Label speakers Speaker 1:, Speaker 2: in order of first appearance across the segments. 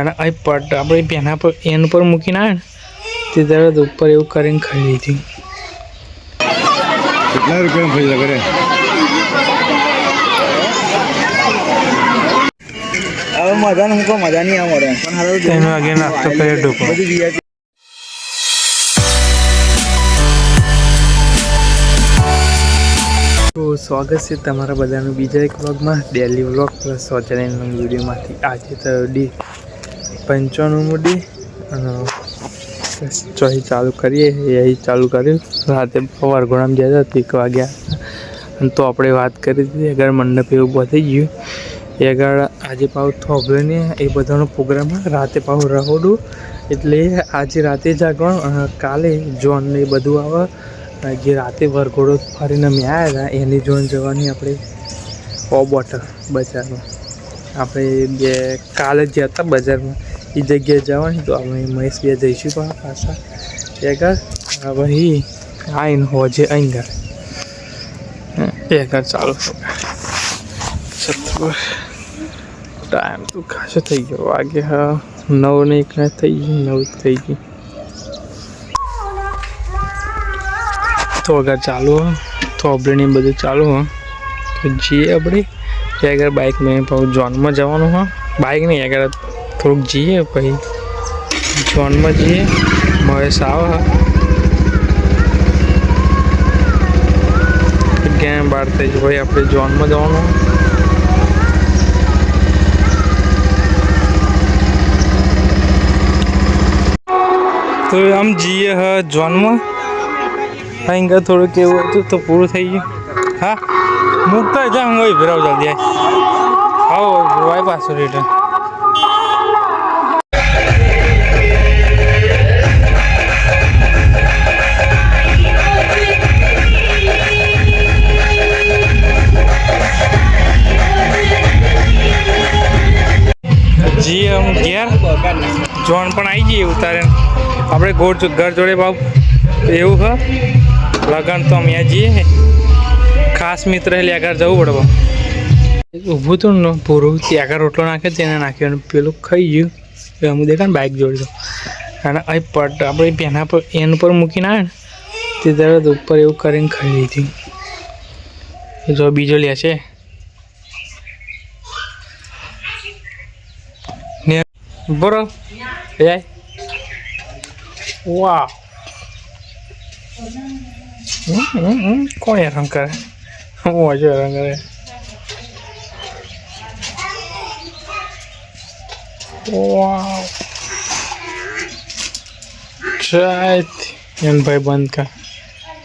Speaker 1: અને અહીં પટ આપણે પેના પર એન પર મૂકીને આવે ને તે તરત ઉપર એવું કરીને ખાઈ લીધી.
Speaker 2: કેટલા રૂપિયા ફરી કરે હવે મજા ને મૂકો મજા નહીં આવે. પણ હવે
Speaker 1: તેનો વાગે નાસ્તો કર્યો ઢોકો તો સ્વાગત છે તમારા બધાનું બીજા એક વ્લોગમાં ડેલી વ્લોગ પ્લસ શૌચાલયના વિડીયોમાંથી. આજે તો ડી પંચાણુંમું મૂડી અને અહીં ચાલુ કરીએ, એ ચાલુ કર્યું. રાતે વરઘોડામાં ગયા હતા એક વાગ્યા. અને તો આપણે વાત કરી હતી આગળ મંડપ એવું થઈ ગયું. એ આગળ આજે પાવ થોભલે ને એ બધાનો પ્રોગ્રામ રાતે પાવ રહોડું, એટલે આજે રાતે જાગવાનું અને કાલે જોન ને બધું આવે. જે રાતે વરઘોડો ફરીને અમે આવ્યા હતા, એની જોન જવાની આપણે, ઓ બોટલ બજારમાં. આપણે બે કાલે ગયા હતા બજારમાં, એ જગ્યાએ જવાની તો અમે મહેશ બે જઈશું પણ પાછા. આગળ હવે આઈન હોજે અહીંયા આગળ ચાલુ. ટાઈમ તો ખાસો થઈ ગયો. વાગે, હા, નવ ને એક થઈ ગઈ, નવ થઈ ગઈ. તો અગર ચાલુ તો આપણે બધું ચાલુ હો. જઈએ આપણે. ત્યાં આગળ બાઇક મેં પાછું જોનમાં જવાનું હા બાઇક નહીં, આગળ થોડુંક જઈએ પછી. જોનમાં જઈએ. મહેશ સાવ હા અગિયાર બાર થઈ જાય ભાઈ આપણે જોનમાં જવાનું. તો આમ જઈએ હા જોનમાં અહીં ગા થોડુંક એવું હતું તો પૂરું થઈ ગયું. હા? મૂકતા જા હું ભરાવ જલ્દી આવો વાય પાછું રિટર્ન જી, હું ઘેર. જોન પણ આવી જઈએ ઉતારે આપણે ઘર જોડે બાપ. એવું હ? લગન તો અમે જઈએ. ખાસ મિત્ર એટલે આગળ જવું પડે ઊભું હતું ને પૂરું. ત્યાં આગળ રોટલો નાખે તેને નાખ્યો અને પેલું ખાઈ ગયું. એ અમુક દેખાય ને બાઇક જોડી અને અહીં પટ આપણે પેના પર એન પર મૂકીને આવે ને તે તરત ઉપર એવું કરીને ખાઈ લીધી. જો બીજો લે છે. વાહ. હમ, હમ, હમ. કોણ હેરાન કરે હું વાવ ચાત એમ ભાઈ બંધ કા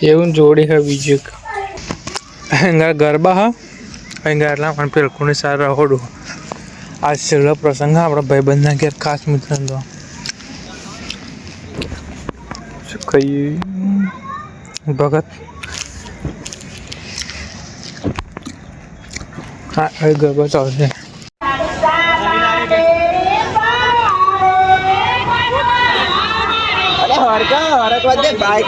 Speaker 1: એવું જોડી હે બીજું અહીંયા ગરબા હા એંગા એટલા પણ પેલકુને કોની સારા રહોડું આ છેલ્લો પ્રસંગ આપણા ભાઈબંધના ઘેર ખાસ મિત્ર તો શું કહીએ ભગત હા હવે ગરબા ચાલશે
Speaker 2: અરે હરકા હરકવા દે બાઈક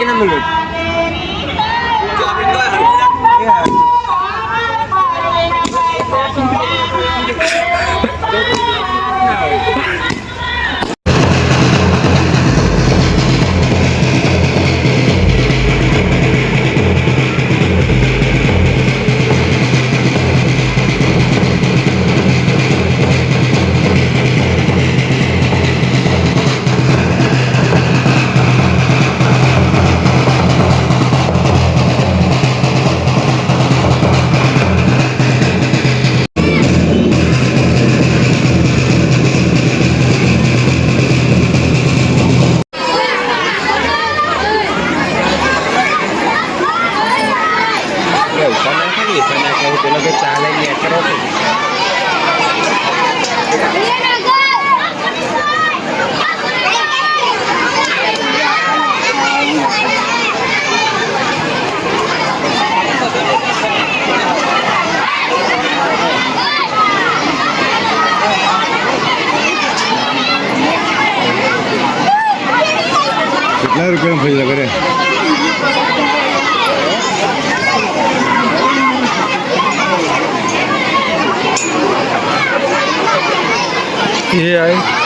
Speaker 2: ના મિલે ચાલે કરો કેટલા રૂપિયા ફરી કરે
Speaker 1: એ આવી કાંઈ બોરું આયા બોરો ઘર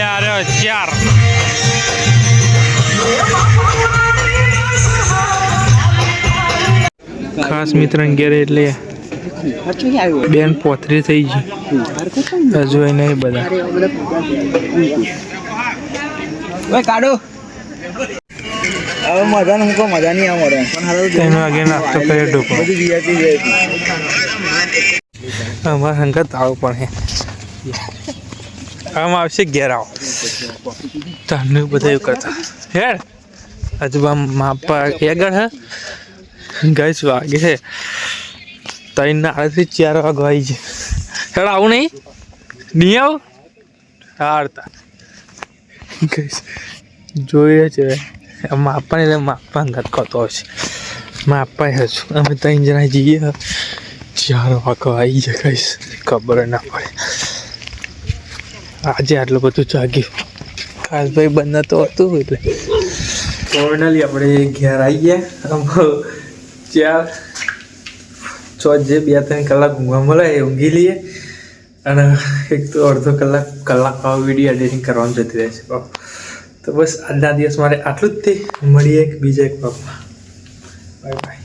Speaker 1: આરે ચાર. ખાસ મિત્ર ઘેરે એટલે બેન પોથરી થઈ ગઈ. હજુ નહીં બધા.
Speaker 2: કાઢો. હવે મજા મૂકો મજા નહીં આમ રે પણ હવે
Speaker 1: ત્રણ વાગે નાસ્તો કરે ઢોકો
Speaker 2: બધું વીઆઈપી વીઆઈપી
Speaker 1: અમારા સંગત આવો પણ હે આમ આવશે ઘેર આવો. તને બધા એવું કરતા. હેડ. હજુ માપા આગળ હે. ગઈશ વાગે છે. ત્રણ ના આડત્રીસ ચાર વાગવા આવી છે. હેડ આવું નહીં. નહીં આવું? હારતા. ગઈશ જોઈએ છે. માપા એટલે માપા અંગત કરતો હશે માપા હશું અમે ત્રણ જણા જઈએ. ચાર વાકો આવી જાય કઈશ ખબર ના પડે. આજે આટલું બધું જાગ્યું. ખાસ ભાઈ બંધ તો હતું એટલે. ફાઇનલી આપણે ઘેર આવી ગયા ચાર છ જે બે ત્રણ કલાક ઊંઘવા મળે એ ઊંઘી લઈએ. અને એક તો અડધો કલાક કલાક વીડિયો એડિટિંગ કરવાનું જતી રહેશે બાપ તો બસ આજના દિવસ મારે આટલું જ તે. મળીએ એક બીજા એક પાપમાં બાય બાય